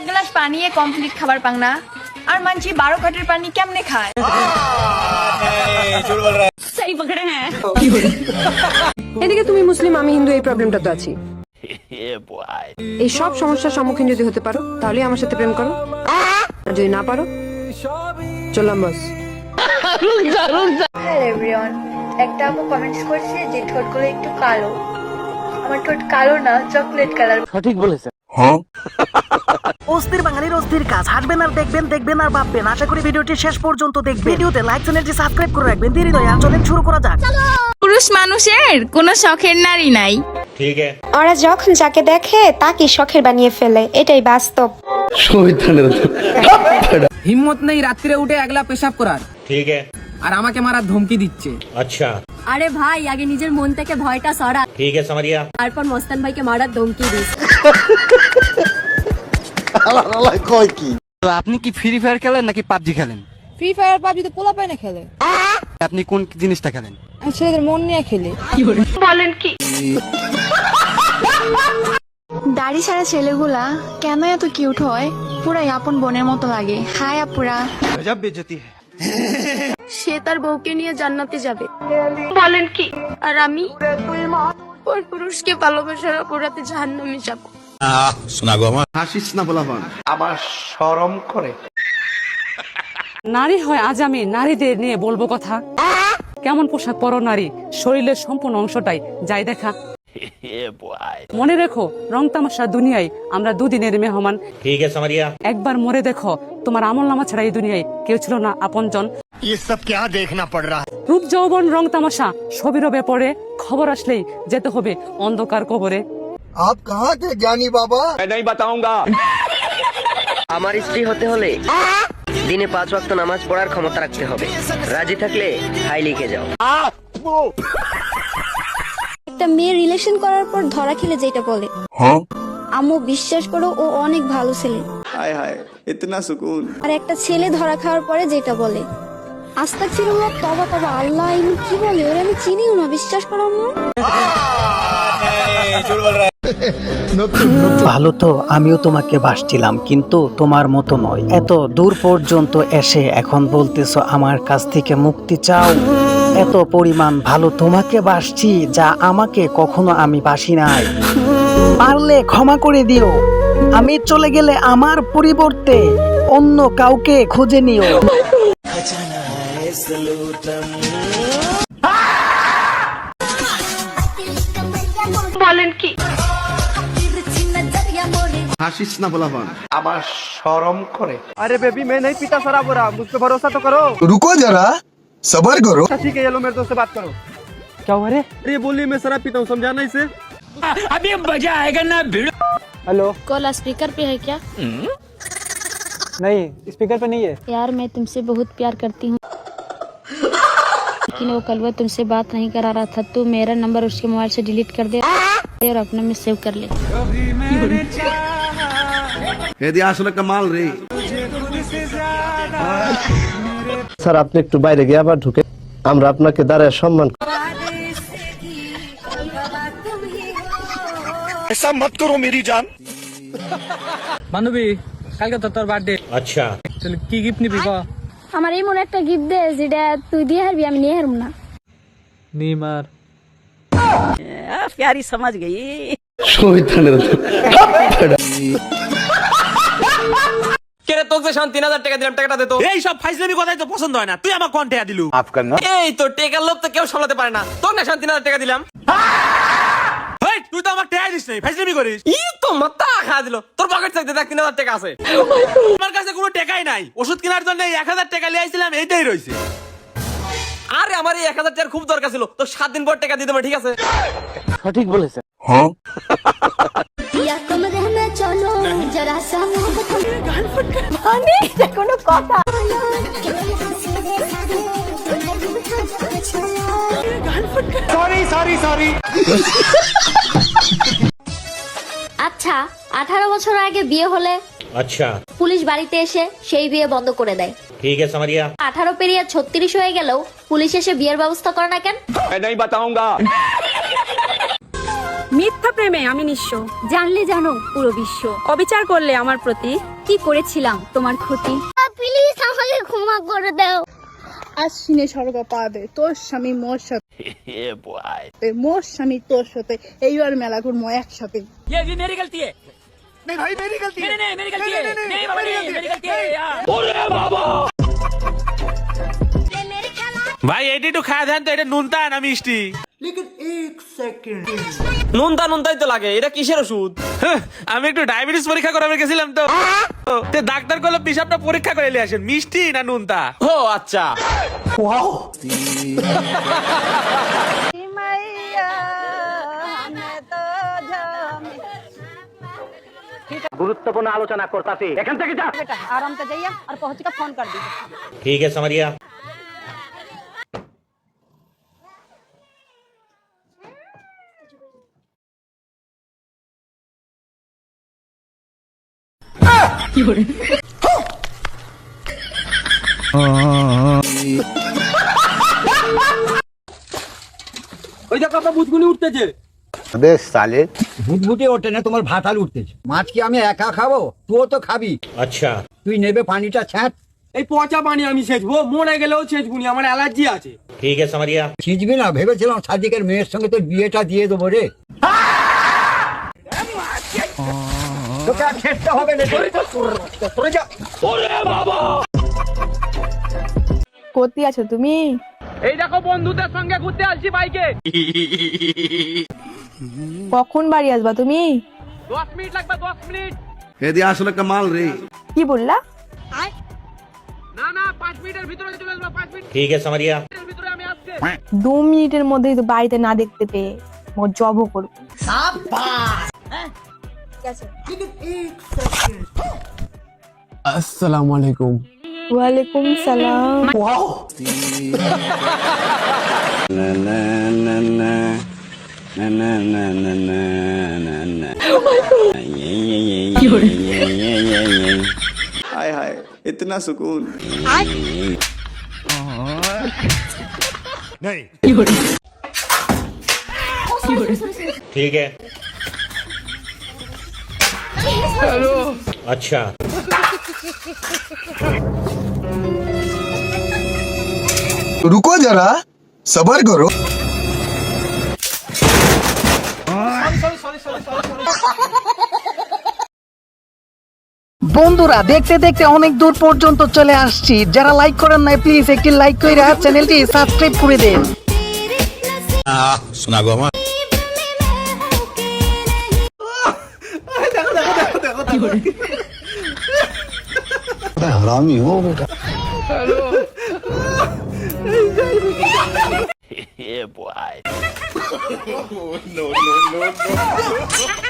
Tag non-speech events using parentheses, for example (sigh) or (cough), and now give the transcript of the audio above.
এক গ্লাস পানি কমপ্লিট খাবার পাং না। আর মানছি বারো কাঠের পানি কেমনে খায়? এদিকে তুমি মুসলিম আমি হিন্দু এই প্রবলেমটা তো আছি এই সব সমস্যার সম্মুখীন যদি হতে পারো তাহলে আমার সাথে প্রেম করো। আর যদি না পারো চললাম বাস। হ্যালো এভরিওয়ান একটা আপু কমেন্টস করছে যে ঠোঁটগুলো একটু কালো। আমার ঠোঁট কালো না চকলেট কালার অস্থির বাঙালির অস্থির কাজ। হাসবেন আর দেখবেন দেখবেন আর ভাববেন। আশা করি ভিডিওটি শেষ পর্যন্ত দেখবেন। ভিডিওতে লাইক চ্যানেলটি সাবস্ক্রাইব করে রাখবেন। দেরি নয় আর চলেন শুরু করা যাক। পুরুষ মানুষের কোনো শখের নারী নাই। ঠিক ওরা যখন যাকে দেখে তাকে শখের বানিয়ে ফেলে। এটাই বাস্তব। (laughs) হিম্মত নেই রাত্রে উঠে একলা পেশাব করার। ঠিক আর আমাকে মারার ধমকি দিচ্ছে। আচ্ছা। আরে ভাই আগে নিজের মন থেকে ভয়টা সরা। ঠিক আছে সামারিয়া তারপর মস্তান ভাইকে মারার ধমকি দিস। আপনি কি ফ্রি ফায়ার খেলেন নাকি পাবজি খেলেন? ফ্রি ফায়ার পাবজি তো পোলা পায় না খেলে। আপনি কোন জিনিসটা খেলেন? আমি ছেলেদের মন নিয়ে খেলি। দাড়ি ছাড়া ছেলেগুলা কেন এত কিউট হয়? পুরাই আপন বোনের মতো লাগে। হাই আপুরা। সে তার বউকে নিয়ে জান্নাতে যাবে। বলেন কি? আর আমি ওই পুরুষকে ভালোবাসার অপরাধে জাহান্নামে যাব। নারী হয় আজ আমি নারীদের নিয়ে বলব কথা। কেমন পোশাক পরো নারী? শরীরের সম্পূর্ণ অংশটাই যাই দেখা। মনে রেখো রং তামাশা দুনিয়ায় আমরা দুদিনের মেহমান। ঠিক আছে মারিয়া। একবার মরে দেখো তোমার আমল নামা ছাড়া এই দুনিয়ায় কেউ ছিল না আপনজন। রূপ যৌবন রং তামাশা সবই রবে পড়ে খবর আসলেই যেতে হবে অন্ধকার কবরে। আমার স্ত্রী হতে হলে দিনে পাঁচ ওয়াক্ত নামাজ পড়ার ক্ষমতা রাখতে হবে। রাজি থাকলে হাই লিখে যাও। একটা মেয়ে রিলেশন করার পর ধরা খেলে যেটা বলে। আম্মু বিশ্বাস করো ও অনেক ভালো ছেলে। আর একটা ছেলে ধরা খাওয়ার পরে যেটা বলে। আস্তাক ছিল তবা তবা আল্লাহ এগুলো কি বলে? ওরা আমি চিনিও না বিশ্বাস করো আম্মু। ভালো তো আমিও তোমাকে বাসছিলাম কিন্তু তোমার মতো নয়। এত দূর পর্যন্ত এসে এখন বলতেছো আমার কাছ থেকে মুক্তি চাও? এত পরিমাণ ভালো তোমাকে বাসছি যা আমাকে কখনো আমি বাসি নাই। পারলে ক্ষমা করে দিও। আমি চলে গেলে আমার পরিবর্তে অন্য কাউকে খুঁজে নিও। বলেন কি? হাসিস না বলাবান। আমার শরম করে। আরে বেবি মে নেই পিতা সারা বড়া বুঝতে ভরসা তো করো। রুকো যারা। सबर करो। ठीक है ये लो मेरे दोस्त से बात करो। क्या हुआ रे? अरे बोली मैं शराब पीता हूँ समझाना इसे? अभी मज़ा आएगा ना भिड़ो। हेलो। कॉल स्पीकर पे है क्या? नहीं स्पीकर पे नहीं है। यार मैं तुमसे बहुत प्यार करती हूँ। लेकिन वो कल वो तुमसे बात नहीं करा रहा था तू मेरा नंबर उसके मोबाइल से डिलीट कर दे और अपने में सेव कर ले। कमाल रही স্যার আপনি একটু বাইরে গিয়ে আবার ঢুকে আমরা আপনাকে দাঁড়ায় সম্মান ऐसा मत करो मेरी जान বান্ধবী কালকে তো তোর বার্থডে আচ্ছা কি গিফট নিবি ক আমার এই মনে একটা গিফট দে যেটা তুই দিয়ে হারবি আমি নিয়ে হারব না নিমার प्यारी समझ गई কেরে তোকে যে তিন হাজার টাকা দিলাম টাকাটা দে তো। এই সব ফাইজলামি কথাই তো পছন্দ হয় না। তুই আমার কন্টে দিলু। এই তো টেকার লোভ তো কেউ সামলাতে পারে না। তোকে না হাজার টাকা দিলাম। তুই তো আমার টেয়াই দিস নাই ফাইজলামি করিস। ই তো মাথা খা দিল। তোর পকেট থেকে দেখ তিন হাজার টাকা আছে। আমার কাছে কোনো টাকাই নাই। ওষুধ কেনার জন্য এক হাজার টাকা লিয়ে আইছিলাম এইটাই রয়েছে আরে আমার এই এক হাজার টাকার খুব দরকার ছিল। তো সাত দিন পর টাকা দিতে হবে ঠিক আছে? সঠিক বলেছে মানে এটা কোনো কথা আচ্ছা আঠারো বছর আগে বিয়ে হলে আচ্ছা। পুলিশ বাড়িতে এসে সেই বিয়ে বন্ধ করে দেয়। ঠিক আছে আঠারো পেরিয়ে ছত্রিশ হয়ে গেলেও পুলিশ এসে বিয়ের ব্যবস্থা করে না কেন? মিথ্যা প্রেমে আমি নিঃস্ব। জানলে জানো পুরো বিশ্ব। অবিচার করলে আমার প্রতি। কি করেছিলাম তোমার ক্ষতি? প্লিজ আমাকে ক্ষমা করে দাও। আশ্বিনে স্বর্গ পাবে তোর স্বামী মোর সাথে। (laughs) মোর স্বামী তোর সাথে। এইবার মেলা ঘুরবো একসাথে। ভাই এটি একটু খায় দেন তো এটা নুনতা না মিষ্টি? তো লাগে এটা কিসের ওষুধ? হ্যাঁ, আমি একটু ডায়াবেটিস পরীক্ষা গেছিলাম তো। ডাক্তার পরীক্ষা করে নিয়ে আসেন মিষ্টি না ও আচ্ছা। গুরুত্বপূর্ণ আলোচনা করতাছি। এখান থেকে যা। আরামতে যাইয়া আর ফোন কর ঠিক আছে মারিয়া। তোমার ভাতাল উঠতেছে। মাছ কি আমি একা খাব? তুইও তো খাবি। আচ্ছা। তুই নেবে পানিটা ছ্যাঁচ। এই পচা পানি আমি ছেঁচবো মনে গেলেও ছেঁচবুনি আমার অ্যালার্জি আছে। ঠিক আছে মারিয়া। ছিঁচবি না ভেবেছিলাম সাদিকের মেয়ের সঙ্গে তোর বিয়েটা দিয়ে দেবো রে। তোকে আর খেতে হবে না বাবা! আছো তুমি? এই দেখো বন্ধুদের সঙ্গে ঘুরতে আসছি বাইকে। কখন বাড়ি আসবা তুমি? দশ মিনিট লাগবে দশ মিনিট। আসলে একটা মাল রে। কি বললা? না না মিনিটের ভিতরে চলে মিনিট। ঠিক আছে দু মিনিটের মধ্যেই তো বাড়িতে না দেখতে পেয়ে জবও করব। সাপ আসসালামু আলাইকুম ওয়ালাইকুম সালাম हाय हाय इतना सुकून ठीक है আচ্ছা। রুকো যারা সবার করো। বন্ধুরা দেখতে দেখতে অনেক দূর পর্যন্ত চলে আসছি। যারা লাইক করেন নাই প্লিজ একটি লাইক করে চ্যানেলটি সাবস্ক্রাইব করে দেন। আমার। मैं हरामी हूँ बेटा। हेलो। (laughs) (laughs) (laughs)